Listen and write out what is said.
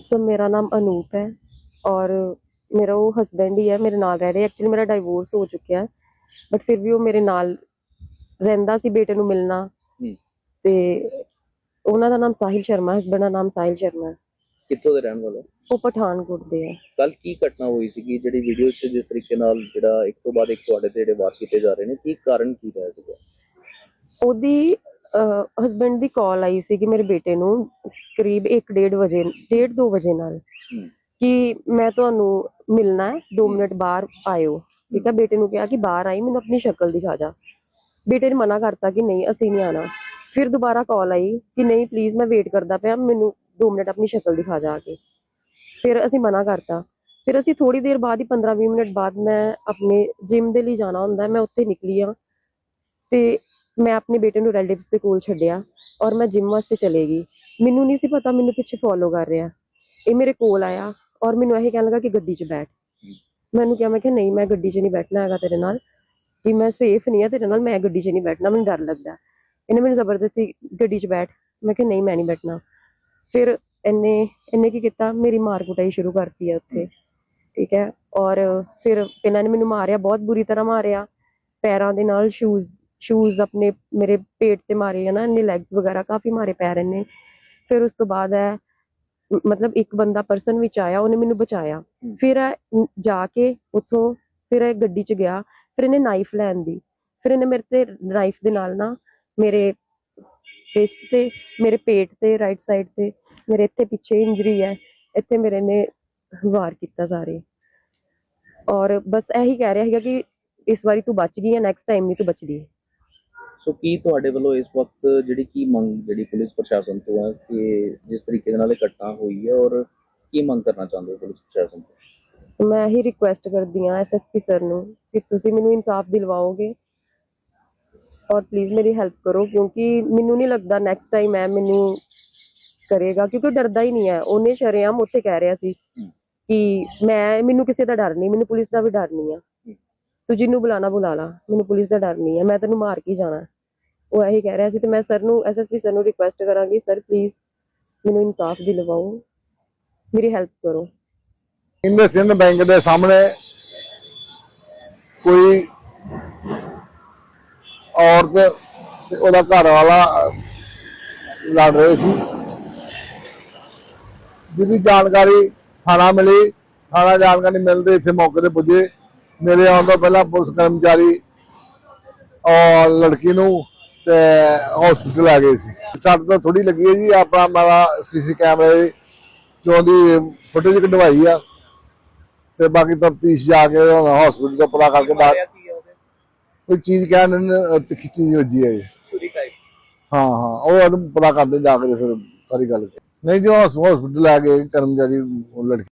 ਸੋ ਮੇਰਾ ਨਾਮ ਅਨੂਪ ਹੈ ਔਰ ਮੇਰਾ ਉਹ ਹਸਬੈਂਡ ਹੀ ਹੈ ਮੇਰੇ ਨਾਲ ਰਹਿ ਰਿਹਾ ਐਕਚੁਅਲੀ ਮੇਰਾ ਡਾਈਵੋਰਸ ਹੋ ਚੁੱਕਿਆ ਹੈ ਬਟ ਫਿਰ ਵੀ ਉਹ ਮੇਰੇ ਨਾਲ ਰਹਿੰਦਾ ਸੀ ਬੇਟੇ ਨੂੰ ਮਿਲਣਾ। ਤੇ ਉਹਨਾਂ ਦਾ ਨਾਮ ਸਾਹਿਲ ਸ਼ਰਮਾ ਹਸਬੈਂਡ ਦਾ ਨਾਮ ਸਾਹਿਲ ਸ਼ਰਮਾ ਹੈ। ਕਿੱਥੋਂ ਦੇ ਰਹਿਣ ਵਾਲੇ ਉਹ ਪਠਾਨਕੋਟ ਦੇ ਹੈ ਕੱਲ ਕੀ ਘਟਨਾ ਹੋਈ ਸੀਗੀ ਜਿਹੜੀ ਵੀਡੀਓ 'ਚ ਜਿਸ ਤਰੀਕੇ ਨਾਲ ਜਿਹੜਾ ਇੱਕ ਤੋਂ ਬਾਅਦ ਇੱਕ ਤੁਹਾਡੇ ਤੇ ਜਿਹੜੇ ਵਾਰ ਕੀਤੇ ਜਾ ਰਹੇ ਨੇ ਕੀ ਕਾਰਨ ਕੀ ਰਿਹਾ ਸੀਗਾ ਉਹਦੀ ਹਸਬੈਂਡ ਦੀ ਕਾਲ ਆਈ ਸੀ ਕਿ ਮੇਰੇ ਬੇਟੇ ਨੂੰ ਕਰੀਬ 1:30 ਵਜੇ 1:30 2 ਵਜੇ ਨਾਲ। ਕਿ ਮੈਂ ਤੁਹਾਨੂੰ ਮਿਲਣਾ ਹੈ 2 ਮਿੰਟ ਬਾਹਰ ਆਇਓ। ਠੀਕ ਹੈ ਬੇਟੇ ਨੂੰ ਕਿਹਾ ਕਿ ਬਾਹਰ ਆਈ ਮੈਨੂੰ ਆਪਣੀ ਸ਼ਕਲ ਦਿਖਾ ਜਾ। ਬੇਟੇ ਨੇ ਮਨਾ ਕਰਤਾ ਕਿ ਨਹੀਂ ਅਸੀਂ ਨਹੀਂ ਆਣਾ ਫਿਰ ਦੁਬਾਰਾ ਕਾਲ ਆਈ ਕਿ ਨਹੀਂ ਪਲੀਜ਼ ਮੈਂ ਵੇਟ ਕਰਦਾ ਪਿਆ ਮੈਨੂੰ 2 ਮਿੰਟ ਆਪਣੀ ਸ਼ਕਲ ਦਿਖਾ ਜਾ ਕੇ। ਫਿਰ ਅਸੀਂ ਮਨਾ ਕਰਤਾ। ਫਿਰ ਅਸੀਂ ਥੋੜੀ ਦੇਰ ਬਾਅਦ ਹੀ 15-20 ਮਿੰਟ ਬਾਅਦ ਮੈਂ ਆਪਣੇ ਜਿਮ ਦੇ ਲਈ ਜਾਣਾ ਹੁੰਦਾ ਮੈਂ ਉੱਥੇ ਨਿਕਲੀ ਆ ਤੇ ਮੈਂ ਆਪਣੇ ਬੇਟੇ ਨੂੰ ਰਿਲੇਟਿਵਸ ਦੇ ਕੋਲ ਛੱਡਿਆ ਔਰ ਮੈਂ ਜਿਮ ਵਾਸਤੇ ਚਲੇ ਗਈ। ਮੈਨੂੰ ਨਹੀਂ ਸੀ ਪਤਾ, ਮੈਨੂੰ ਪਿੱਛੇ ਫੋਲੋ ਕਰ ਰਿਹਾ। ਇਹ ਮੇਰੇ ਕੋਲ ਆਇਆ ਔਰ ਮੈਨੂੰ ਇਹ ਕਹਿਣ ਲੱਗਾ ਕਿ ਗੱਡੀ 'ਚ ਬੈਠ। ਮੈਨੂੰ ਕਿਹਾ, ਮੈਂ ਕਿਹਾ, ਨਹੀਂ, ਮੈਂ ਗੱਡੀ 'ਚ ਨਹੀਂ ਬੈਠਣਾ ਹੈਗਾ ਤੇਰੇ ਨਾਲ। ਕਿ ਮੈਂ ਸੇਫ ਨਹੀਂ ਆ ਤੇਰੇ ਨਾਲ, ਮੈਂ ਗੱਡੀ 'ਚ ਨਹੀਂ ਬੈਠਣਾ, ਮੈਨੂੰ ਡਰ ਲੱਗਦਾ। ਇਹਨੇ ਮੈਨੂੰ ਜ਼ਬਰਦਸਤੀ ਗੱਡੀ 'ਚ ਬੈਠ। ਮੈਂ ਕਿਹਾ, ਨਹੀਂ, ਮੈਂ ਨਹੀਂ ਬੈਠਣਾ। ਫਿਰ ਇਹਨੇ ਇਹਨੇ ਕੀ ਕੀਤਾ? ਮੇਰੀ ਮਾਰ ਕੁਟਾਈ ਸ਼ੁਰੂ ਕਰਤੀ ਹੈ ਉੱਥੇ। ਠੀਕ ਹੈ? ਔਰ ਫਿਰ ਇਹਨਾਂ ਨੇ ਮੈਨੂੰ ਮਾਰਿਆ, ਬਹੁਤ ਬੁਰੀ ਤਰ੍ਹਾਂ ਮਾਰਿਆ। ਪੈਰਾਂ ਦੇ ਨਾਲ ਸ਼ੂਜ਼ ਸ਼ੂਜ਼ ਆਪਣੇ ਮੇਰੇ ਪੇਟ ਤੇ ਮਾਰੇ ਹੈ ਨਾ ਇਹਨੇ ਲੈਗਸ ਵਗੈਰਾ ਕਾਫੀ ਮਾਰੇ ਪੈਰ ਇਹਨੇ ਫਿਰ ਉਸ ਤੋਂ ਬਾਅਦ ਹੈ ਮਤਲਬ ਇੱਕ ਬੰਦਾ ਪਰਸਨ ਵਿੱਚ ਆਇਆ ਉਹਨੇ ਮੈਨੂੰ ਬਚਾਇਆ। ਫਿਰ ਨ- ਜਾ ਕੇ ਉੱਥੋਂ ਫਿਰ ਇਹ ਗੱਡੀ 'ਚ ਗਿਆ ਫਿਰ ਇਹਨੇ ਨਾਈਫ ਲੈਣ ਦੀ। ਫਿਰ ਇਹਨੇ ਮੇਰੇ ਤੇ ਨਾਈਫ ਦੇ ਨਾਲ ਨਾ ਮੇਰੇ ਫੇਸ ਤੇ ਮੇਰੇ ਪੇਟ ਤੇ ਰਾਈਟ ਸਾਈਡ ਤੇ ਮੇਰੇ ਇੱਥੇ ਪਿੱਛੇ ਇੰਜਰੀ ਹੈ ਇੱਥੇ ਮੇਰੇ ਨੇ ਵਾਰ ਕੀਤਾ ਸਾਰੇ। ਔਰ ਬਸ ਇਹੀ ਕਹਿ ਰਿਹਾ ਸੀਗਾ ਕਿ ਇਸ ਵਾਰੀ ਤੂੰ ਬਚ ਗਈ ਹੈ ਨੈਕਸਟ ਟਾਈਮ ਨਹੀਂ ਤੂੰ ਬਚਦੀ ਸੋ ਕੀ ਤੁਹਾਡੇ ਵੱਲੋਂ ਇਸ ਵਕਤ ਜਿਹੜੀ ਕੀ ਮੰਗ ਜਿਹੜੀ ਪੁਲਿਸ ਪ੍ਰਸ਼ਾਸਨ ਤੋਂ ਹੈ ਕਿ ਜਿਸ ਤਰੀਕੇ ਦੇ ਨਾਲ ਇਹ ਘਟਨਾ ਹੋਈ ਹੈ ਔਰ ਕੀ ਮੰਗ ਕਰਨਾ ਚਾਹੁੰਦੇ ਹੋ ਪੁਲਿਸ ਪ੍ਰਸ਼ਾਸਨ ਤੋਂ? ਮੈਂ ਇਹੀ ਰਿਕੁਐਸਟ ਕਰਦੀ ਹਾਂ ਐਸਐਸਪੀ ਸਰ ਨੂੰ ਕਿ ਤੁਸੀਂ ਮੈਨੂੰ ਇਨਸਾਫ ਦਿਲਵਾਓਗੇ ਔਰ ਪਲੀਜ਼ ਮੇਰੀ ਹੈਲਪ ਕਰੋ ਕਿਉਂਕਿ ਮੈਨੂੰ ਨਹੀਂ ਲੱਗਦਾ ਨੈਕਸਟ ਟਾਈਮ ਐ ਮੈਨੂੰ ਕਰੇਗਾ ਕਿਉਂਕਿ ਡਰਦਾ ਹੀ ਨਹੀਂ ਹੈ। ਉਹਨੇ ਸ਼ਰੇਆਮ ਉੱਥੇ ਕਹਿ ਰਿਹਾ ਸੀ। ਕਿ ਮੈਂ ਮੈਨੂੰ ਕਿਸੇ ਦਾ ਡਰ ਨਹੀਂ ਮੈਨੂੰ ਪੁਲਿਸ ਦਾ ਵੀ ਡਰ ਨਹੀਂ ਆ ਤੂੰ ਜਿਹਨੂੰ ਬੁਲਾਣਾ ਬੁਲਾ ਲਾ ਮੈਨੂੰ ਪੁਲਿਸ ਦਾ ਡਰ ਨਹੀਂ ਹੈ ਮੈਂ ਤੈਨੂੰ ਮਾਰ ਕੇ ਹੀ ਜਾਣਾ। ਉਹ ਇਹੀ ਕਹਿ ਰਿਹਾ ਸੀ ਤੇ ਮੈਂ ਸਰ ਨੂੰ ਐਸਐਸਪੀ ਸਰ ਨੂੰ ਰਿਕੁਐਸਟ ਕਰਾਂਗੀ ਸਰ ਪਲੀਜ਼ ਮੈਨੂੰ ਇਨਸਾਫ ਦਿਲਵਾਓ ਮੇਰੀ ਹੈਲਪ ਕਰੋ। ਇੰਦਰ ਸਿੰਧ ਬੈਂਕ ਦੇ ਸਾਹਮਣੇ, ਕੋਈ ਔਰਤ ਤੇ ਉਹਦਾ ਘਰ ਵਾਲਾ ਲੜ ਰਹੇ ਸੀ। ਜਿਹਦੀ ਜਾਣਕਾਰੀ ਥਾਣਾ ਮਿਲੀ, ਥਾਣਾ ਜਾਣਕਾਰੀ ਮਿਲਦੇ ਇੱਥੇ ਮੌਕੇ ਤੇ ਪੁੱਜੇ। ਮੇਰੇ ਆਉਣ ਤੋਂ ਪਹਿਲਾਂ ਪੁਲਿਸ ਕਰਮਚਾਰੀ ਔਰ ਲੜਕੀ ਨੂੰ ਤੇ ਹਸਪੀਟਲ ਆ ਗਏ ਸੀ। ਸੱਟ ਤਾਂ ਥੋੜੀ ਲੱਗੀ ਹੈ ਜੀ ਆਪਣਾ ਮਾਰਾ ਸੀਸੀ ਕੈਮਰੇ ਚੋਂ ਦੀ ਫੁਟੇਜ ਕਢਵਾਈ ਆ। ਤੇ ਬਾਕੀ ਤਫਤੀਸ਼ ਜਾ ਕੇ ਹਸਪੀਟਲ ਤੋਂ ਪਤਾ ਕਰਕੇ ਬਾਅਦ ਕੋਈ ਚੀਜ਼ ਕਹਿਣ ਨੇ ਤਿੱਖੀ ਚੀਜ਼ ਵੱਜੀ ਹੈ ਹਾਂ ਹਾਂ ਉਹ ਉਹਨੂੰ ਪਤਾ ਕਰਦੇ ਜਾ ਕੇ ਫਿਰ ਸਾਰੀ ਗੱਲ। ਨਹੀਂ ਜੋ ਹਸਪੀਟਲ ਆ ਗਏ ਕਰਮਚਾਰੀ ਉਹ ਲੜਕੀ।